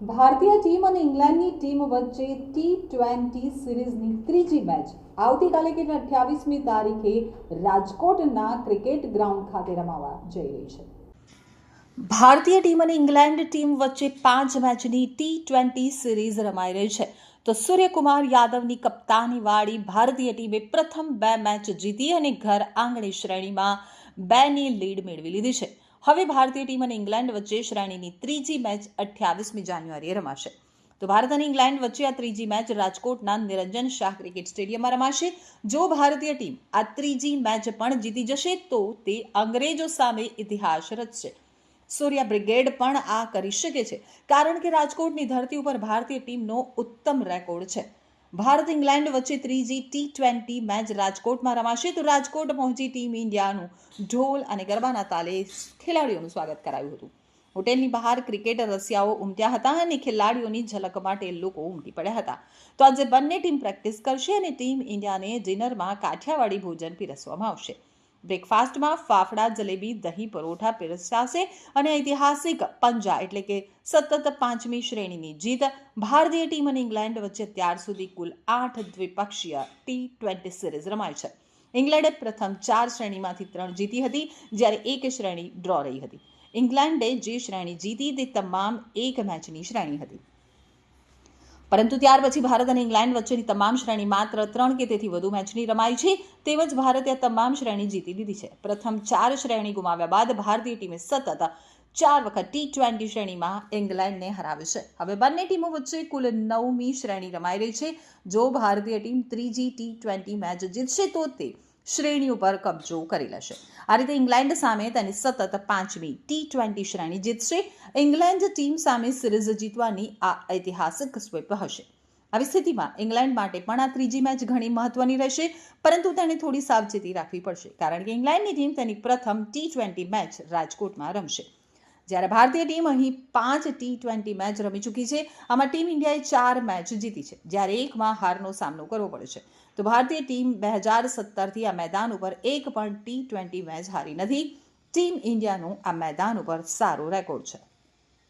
ભારતીય ટીમ અને ઇંગ્લેન્ડની ટીમ વચ્ચે ટી ટ્વેન્ટી સિરીઝની ત્રીજી મેચ. આવતીકાલે કે અઠ્યાવીસમી તારીખે રાજકોટના ક્રિકેટ ગ્રાઉન્ડ ખાતે રમાવા જઈ રહી છે. ભારતીય ટીમ અને ઇંગ્લેન્ડ ટીમ વચ્ચે પાંચ મેચની ટી ટ્વેન્ટી સિરીઝ રમાઈ રહી છે. તો સૂર્યકુમાર યાદવની કપ્તાનીવાળી ભારતીય ટીમે પ્રથમ બે મેચ જીતી અને ઘર આંગણે શ્રેણીમાં બેની લીડ મેળવી લીધી છે. હવે ભારતીય ટીમ અને ઇંગ્લેન્ડ વચ્ચે શ્રેણીની ત્રીજી મેચ અઠ્યાવીસમી જાન્યુઆરીએ રમાશે. તો ભારત અને ઇંગ્લેન્ડ વચ્ચે આ ત્રીજી મેચ રાજકોટના નિરંજન શાહ ક્રિકેટ સ્ટેડિયમમાં રમાશે. જો ભારતીય ટીમ આ ત્રીજી મેચ પણ જીતી જશે, તો તે અંગ્રેજો સામે ઇતિહાસ રચશે. સૂર્યા બ્રિગેડ પણ આ કરી શકે છે, કારણ કે રાજકોટની ધરતી ઉપર ભારતીય ટીમનો ઉત્તમ રેકોર્ડ છે. ભારત ઇંગ્લેન્ડ વચ્ચે ત્રીજી ટી ટ્વેન્ટી મેચ રાજકોટમાં રમાશે. તો રાજકોટ પહોંચી ટીમ ઇન્ડિયાનું ઢોલ અને ગરબાના તાલે ખેલાડીઓનું સ્વાગત કરાયું હતું. હોટેલની બહાર ક્રિકેટ રસિયાઓ ઉમટ્યા હતા અને ખેલાડીઓની ઝલક માટે લોકો ઉમટી પડ્યા હતા. તો આજે બંને ટીમ પ્રેક્ટિસ કરશે અને ટીમ ઇન્ડિયાને ડિનરમાં કાઠિયાવાડી ભોજન પીરસવામાં આવશે. બ્રેકફાસ્ટમાં ફાફડા, જલેબી, દહીં, પરોઠા પીરસાશે અને ઐતિહાસિક પંજા એટલે કે સતત પાંચમી શ્રેણીની જીત ભારતીય ટીમ અને ઇંગ્લેન્ડ વચ્ચે ત્યાર સુધી કુલ આઠ દ્વિપક્ષીય ટી ટ્વેન્ટી સિરીઝ રમાઈ છે. ઇંગ્લેન્ડે પ્રથમ ચાર શ્રેણીમાંથી ત્રણ જીતી હતી, જ્યારે એક શ્રેણી ડ્રો રહી હતી. ઇંગ્લેન્ડે જે શ્રેણી જીતી તે તમામ એક મેચની શ્રેણી હતી. પરંતુ ત્યાર પછી ભારત અને ઇંગ્લેન્ડ વચ્ચેની તમામ શ્રેણી માત્ર ત્રણ કે તેથી વધુ મેચની રમાઈ છે તેમજ ભારતે આ તમામ શ્રેણી જીતી લીધી છે. પ્રથમ ચાર શ્રેણી ગુમાવ્યા બાદ ભારતીય ટીમે સતત ચાર વખત ટી ટ્વેન્ટી શ્રેણીમાં ઇંગ્લેન્ડને હરાવ્યું છે. હવે બંને ટીમો વચ્ચે કુલ નવમી શ્રેણી રમાઈ રહી છે. જો ભારતીય ટીમ ત્રીજી ટી ટ્વેન્ટી મેચ જીતશે, તો તે શ્રેણી ઉપર કબજો કરી લેશે. આ રીતે ઇંગ્લેન્ડ સામે તેની સતત પાંચમી ટી ટ્વેન્ટી શ્રેણી જીતશે. ઇંગ્લેન્ડ ટીમ સામે સિરીઝ જીતવાની આ ઐતિહાસિક સ્વીપ હશે. આવી સ્થિતિમાં ઇંગ્લેન્ડ માટે પણ આ ત્રીજી મેચ ઘણી મહત્વની રહેશે, પરંતુ તેણે થોડી સાવચેતી રાખવી પડશે, કારણ કે ઇંગ્લેન્ડની ટીમ તેની પ્રથમ ટી ટ્વેન્ટી મેચ રાજકોટમાં રમશે. જ્યારે ભારતીય ટીમ અહીં પાંચ ટી ટ્વેન્ટી મેચ રમી ચૂકી છે, આમાં ટીમ ઇન્ડિયાએ ચાર મેચ જીતી છે. જ્યારે એકમાં હારનો સામનો કરવો પડ્યો છે. તો ભારતીય ટીમ બે હજાર સત્તરથી આ મેદાન ઉપર એક પણ ટી ટ્વેન્ટી મેચ હારી નથી. ટીમ ઇન્ડિયાનું આ મેદાન ઉપર સારો રેકોર્ડ છે.